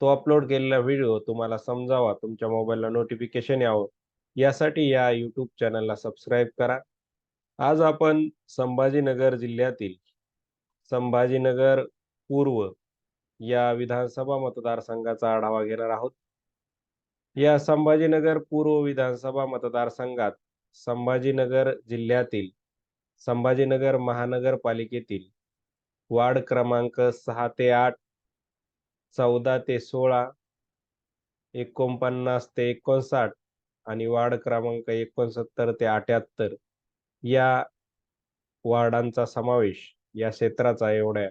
तो अपलोड केलेला व्हिडिओ तुम्हाला समजावा तुमच्या मोबाईलला नोटिफिकेशन यावं. यासाठी या यूट्यूब चॅनलला सबस्क्राईब करा. आज आपण संभाजीनगर जिल्ह्यातील संभाजीनगर पूर्व या विधानसभा मतदारसंघाचा आढावा घेणार आहोत. या संभाजीनगर पूर्व विधानसभा मतदारसंघात संभाजीनगर जिल्ह्यातील संभाजीनगर महानगरपालिकेतील वार्ड क्रमांक सहा ते आठ चौदा ते सोळा एकोणपन्नास ते एकोणसाठ आणि वार्ड क्रमांक एकोणसत्तर ते अठ्याहत्तर या वार्डांचा समावेश या क्षेत्राचा एवढ्या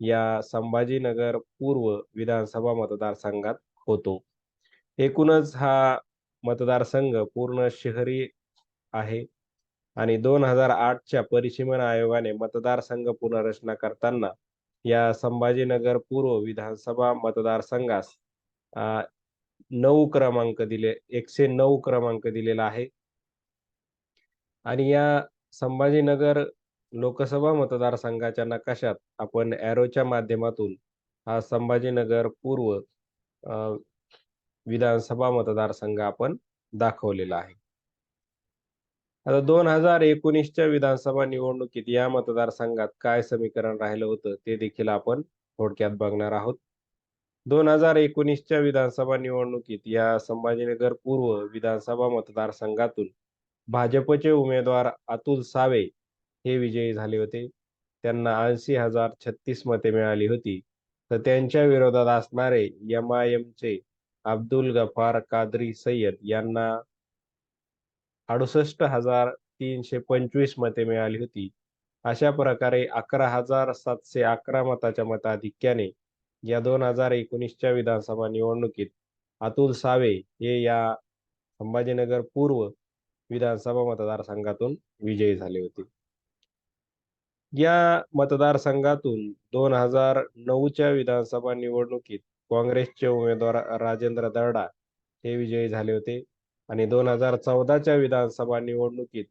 या संभाजीनगर पूर्व विधानसभा मतदारसंघात होतो. एकूणच हा मतदारसंघ पूर्ण शहरी आहे आणि दोन हजार आठच्या परिसीमन आयोगाने मतदारसंघ पुनर्रचना करताना या संभाजीनगर पूर्व विधानसभा मतदारसंघास नऊ क्रमांक दिले एकशे नऊ क्रमांक दिलेला आहे. आणि या संभाजीनगर लोकसभा मतदारसंघाच्या नकाशात आपण एरोच्या माध्यमातून हा संभाजीनगर पूर्व विधानसभा मतदारसंघ आपण दाखवलेला आहे. आता दोन हजार एकोणीसच्या विधानसभा निवडणुकीत या मतदारसंघात काय समीकरण राहिलं होतं ते देखील आपण थोडक्यात बघणार आहोत. दोन हजार एकोणीसच्या विधानसभा निवडणुकीत या संभाजीनगर पूर्व विधानसभा मतदारसंघातून भाजपचे उमेदवार अतुल सावे हे विजयी झाले होते. त्यांना ऐंशी हजार छत्तीस मते मिळाली होती. तर त्यांच्या विरोधात असणारे एम आय एमचे अब्दुल गफार कादरी सय्यद यांना अडुसष्ट हजार तीनशे पंचवीस मते मिळाली होती. अशा प्रकारे अकरा हजार सातशे अकरा मताच्या मताधिक्याने या दोन हजार एकोणीसच्या विधानसभा निवडणुकीत अतुल सावे हे या संभाजीनगर पूर्व विधानसभा मतदारसंघातून विजयी झाले होते. या मतदारसंघातून दोन हजार नऊच्या विधानसभा निवडणुकीत काँग्रेसचे उमेदवार राजेंद्र दर्डा हे विजयी झाले होते. आणि दोन हजार चौदाच्या विधानसभा निवडणुकीत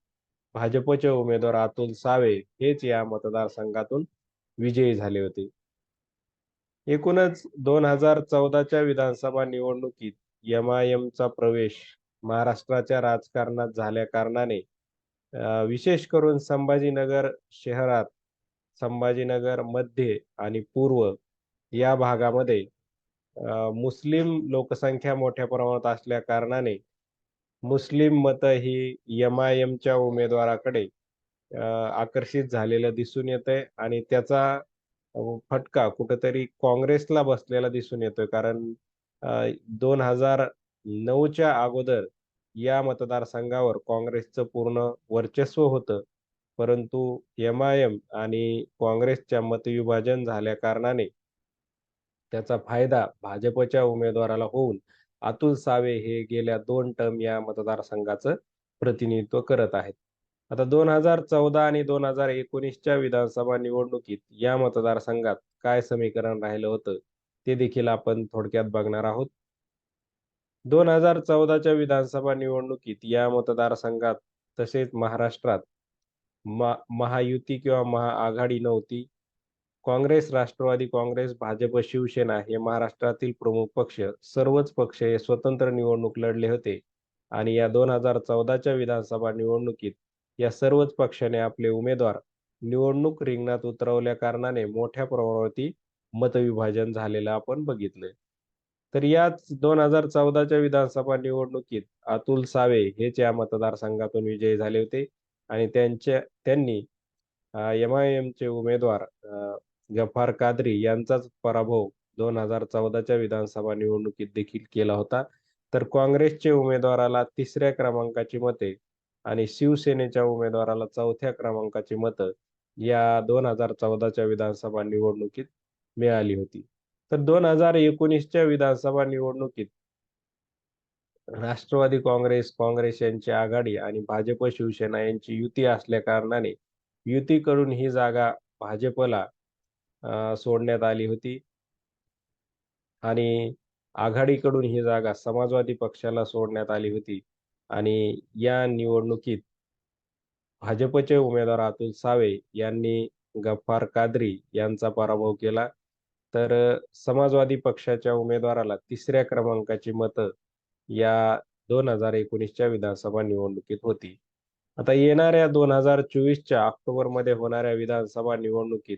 भाजपचे उमेदवार अतुल सावे हेच या मतदारसंघातून विजयी झाले होते. एकूणच दोन हजार चौदाच्या विधानसभा निवडणुकीत एमआयएमचा आय प्रवेश महाराष्ट्राच्या राजकारणात झाल्या कारणाने विशेष करून संभाजीनगर शहरात संभाजीनगर मध्य आणि पूर्व या भागामध्ये मुस्लिम लोकसंख्या मोठ्या प्रमाणात असल्या कारणाने मुस्लिम मत ही एमआयएमच्या उमेदवाराकडे आकर्षित झालेलं दिसून येत आहे आणि त्याचा फटका कुठेतरी काँग्रेसला बसलेला दिसून येतोय. कारण दोन हजार नऊच्या अगोदर या मतदारसंघावर काँग्रेसचं पूर्ण वर्चस्व होतं. परंतु एम आय एम आणि काँग्रेसच्या मतविभाजन झाल्या कारणाने त्याचा फायदा भाजपच्या उमेदवाराला होऊन अतुल सावे हे गेल्या दोन टर्म या मतदारसंघाचं प्रतिनिधित्व करत आहेत. आता दोन हजार चौदा आणि दोन हजार एकोणीसच्या विधानसभा निवडणुकीत या मतदारसंघात काय समीकरण राहिलं होतं ते देखील आपण थोडक्यात बघणार आहोत. दोन हजार चौदाच्या विधानसभा निवडणुकीत या मतदारसंघात तसेच महाराष्ट्रात महायुती किंवा महाआघाडी नव्हती. काँग्रेस राष्ट्रवादी काँग्रेस भाजप शिवसेना हे महाराष्ट्रातील प्रमुख पक्ष सर्वच पक्ष हे स्वतंत्र निवडणूक लढले होते. आणि या दोन हजार चौदाच्या विधानसभा निवडणुकीत या सर्वच पक्षाने आपले उमेदवार निवडणूक रिंगणात उतरवल्या कारणाने मोठ्या प्रमाणावरती मतविभाजन झालेलं आपण बघितलंय. तर याच दोन हजार चौदाच्या विधानसभा निवडणुकीत अतुल सावे हेच या मतदारसंघातून विजयी झाले होते. आणि त्यांच्या त्यांनी एम आय एमचे उमेदवार गफार कादरी यांचाच पराभव दोन हजार चौदाच्या विधानसभा निवडणुकीत देखील केला होता. तर काँग्रेसचे उमेदवाराला तिसऱ्या क्रमांकाची मते आणि शिवसेनेच्या उमेदवाराला चौथ्या क्रमांकाची मतं या दोन हजार चौदाच्या विधानसभा निवडणुकीत मिळाली होती. तर दोन हजार एकोणीसच्या विधानसभा निवडणुकीत राष्ट्रवादी काँग्रेस काँग्रेस यांची आघाडी आणि भाजप शिवसेना यांची युती असल्या कारणाने युतीकडून ही जागा भाजपला सोडण्यात आली होती. आणि आघाडीकडून ही जागा समाजवादी पक्षाला सोडण्यात आली होती. आणि या निवडणुकीत भाजपचे उमेदवार अतुल सावे यांनी गफ्फार कादरी यांचा पराभव केला. तर समाजवादी पक्षाच्या उमेदवाराला तिसऱ्या क्रमांकाची मतं या दोन हजार एकोणीसच्या विधानसभा निवडणुकीत होती. आता येणाऱ्या दोन हजार चोवीसच्या ऑक्टोबरमध्ये होणाऱ्या विधानसभा निवडणुकीत